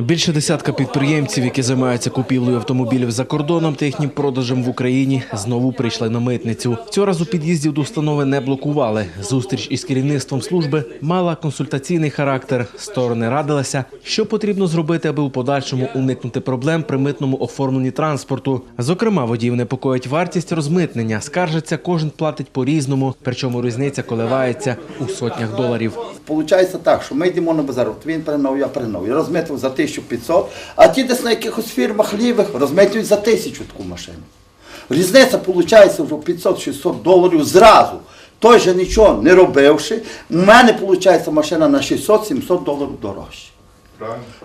Більше десятка підприємців, які займаються купівлею автомобілів за кордоном та їхнім продажем в Україні, знову прийшли на митницю. Цього разу під'їздів до установи не блокували. Зустріч із керівництвом служби мала консультаційний характер. Сторони радилися, що потрібно зробити, аби у подальшому уникнути проблем при митному оформленні транспорту. Зокрема, водіїв непокоїть вартість розмитнення. Скаржаться, кожен платить по-різному, причому різниця коливається у сотнях доларів. Получається так, що ми йдемо на базар, він пригнав, я пригнав. Я розмитив за 1500, а ті десь на якихось фірмах лівих розмитують за тисячу таку машину. Різниця виходить вже 500-600 доларів зразу. Той же нічого не робивши, у мене виходить машина на 600-700 доларів дорожче.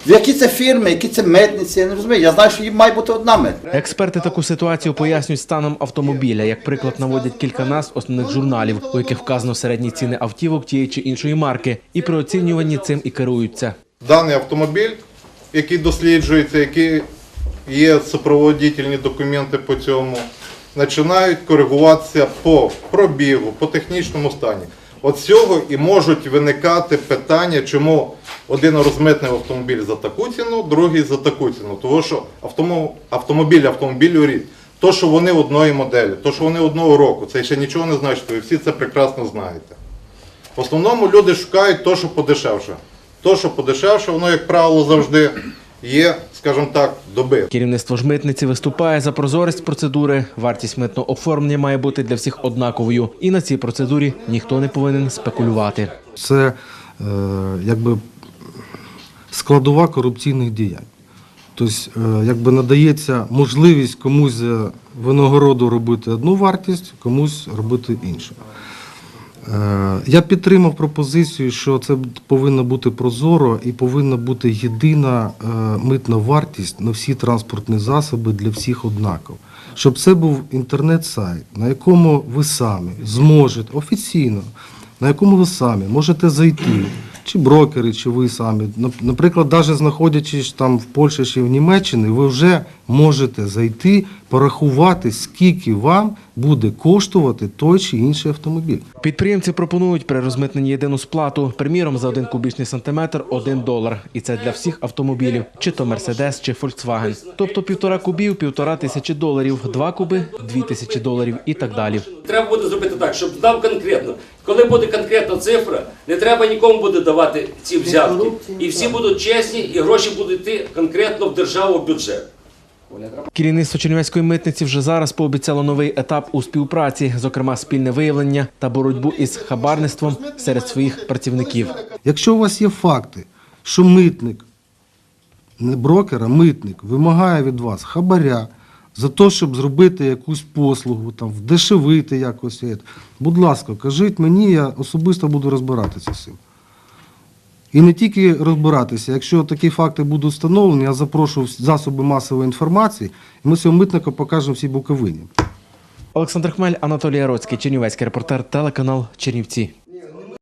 В які це фірми, які це митниці, я не розумію. Я знаю, що їм має бути одна митниця. Експерти таку ситуацію пояснюють станом автомобіля. Як приклад наводять кілька назв основних журналів, у яких вказано середні ціни автівок тієї чи іншої марки, і при оцінюванні цим і керуються. Даний автомобіль, який досліджується, які є супроводительні документи по цьому, починають коригуватися по пробігу, по технічному стані. От цього і можуть виникати питання, чому один розмитнив автомобіль за таку ціну, другий за таку ціну. Тому що автомо- автомобіль автомобілю рід. То, що вони одної моделі, то, що вони одного року, це ще нічого не значить, ви всі це прекрасно знаєте. В основному люди шукають то, що подешевше. То, що подешевше, воно, як правило, завжди є, скажімо так, доби. Керівництво ж митниці виступає за прозорість процедури. Вартість митного оформлення має бути для всіх однаковою, і на цій процедурі ніхто не повинен спекулювати. Це е, якби складова корупційних діянь. Тобто, е, якби надається можливість комусь за винагороду робити одну вартість, комусь робити іншу. Е, Я підтримав пропозицію, що це повинно бути прозоро і повинна бути єдина е, митна вартість на всі транспортні засоби для всіх однаково. Щоб це був інтернет-сайт, на якому ви самі зможете офіційно, на якому ви самі можете зайти, чи брокери, чи ви самі. Наприклад, навіть знаходячись там в Польщі чи в Німеччині, ви вже можете зайти, порахувати, скільки вам буде коштувати той чи інший автомобіль. Підприємці пропонують при розмитненні єдину сплату. Приміром, за один кубічний сантиметр – один долар. І це для всіх автомобілів, чи то Мерседес, чи Volkswagen. Тобто півтора кубів – півтора тисячі доларів, два куби – дві тисячі доларів і так далі. Треба буде зробити так, щоб знав конкретно. Коли буде конкретна цифра, не треба нікому буде давати ці взятки. І всі будуть чесні, і гроші будуть йти конкретно в державу в бюджет. Керівництво Чернівецької митниці вже зараз пообіцяло новий етап у співпраці, зокрема спільне виявлення та боротьбу із хабарництвом серед своїх працівників. Якщо у вас є факти, що митник, не брокер, а митник вимагає від вас хабаря за те, щоб зробити якусь послугу, там, вдешевити якось, будь ласка, кажіть мені, я особисто буду розбиратися з цим. І не тільки розбиратися, якщо такі факти будуть встановлені, я запрошу засоби масової інформації, і ми цього митника покажемо всі Буковині. Олександр Хмель, Анатолій Яроцький, Чернівецький репортер, телеканал Чернівці.